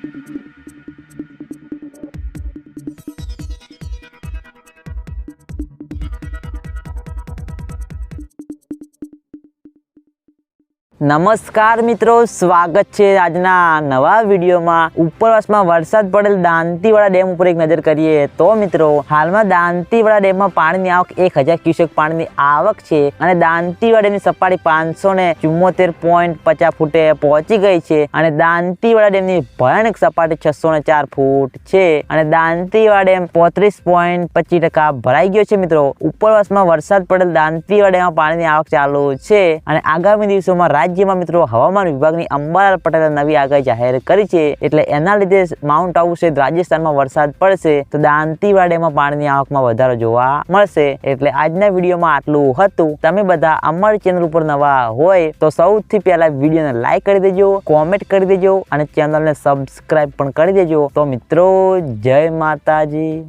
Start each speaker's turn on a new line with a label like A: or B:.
A: Thank you. નમસ્કાર મિત્રો, સ્વાગત છે આજના નવા વિડીયોમાં. ઉપરવાસમાં વરસાદ પડેલ દાંતીવાડા ડેમ ઉપર એક નજર કરીએ તો મિત્રો, હાલમાં દાંતીવાડા ડેમમાં પાણીની આવક એક હજાર ક્યુસેક પાણીની આવક છે અને દાંતીવાડા ડેમની સપાટી પાંચસો ને ચુમ્મોતેર પોઈન્ટ પચાસ ફૂટે પહોંચી ગઈ છે અને દાંતીવાડા ડેમની ભયાનક સપાટી છસો ને ચાર ફૂટ છે અને દાંતીવાડા ડેમ પોત્રીસ પોઈન્ટ પચીસ ટકા ભરાઈ ગયો છે મિત્રો. ઉપરવાસમાં વરસાદ પડેલ દાંતીવાડા ડેમમાં પાણીની આવક ચાલુ છે અને આગામી દિવસોમાં રાજ્યમાં મિત્રો હવામાન વિભાગની અંબાલાલ પટેલે નવી આગાહી જાહેર કરી છે. એટલે એના લીધે માઉન્ટ આબુ સહિત રાજસ્થાનમાં વરસાદ પડશે તો દાંતીવાડેમાં પાણીની આવકમાં વધારો જોવા મળશે. એટલે આજના વિડીયોમાં આટલું હતું. તમે બધા અમારી ચેનલ ઉપર નવા હોય તો સૌથી પહેલા વિડીયોને લાઈક કરી દેજો, કોમેન્ટ કરી દેજો અને ચેનલને સબસ્ક્રાઈબ પણ કરી દેજો. તો મિત્રો, જય માતાજી.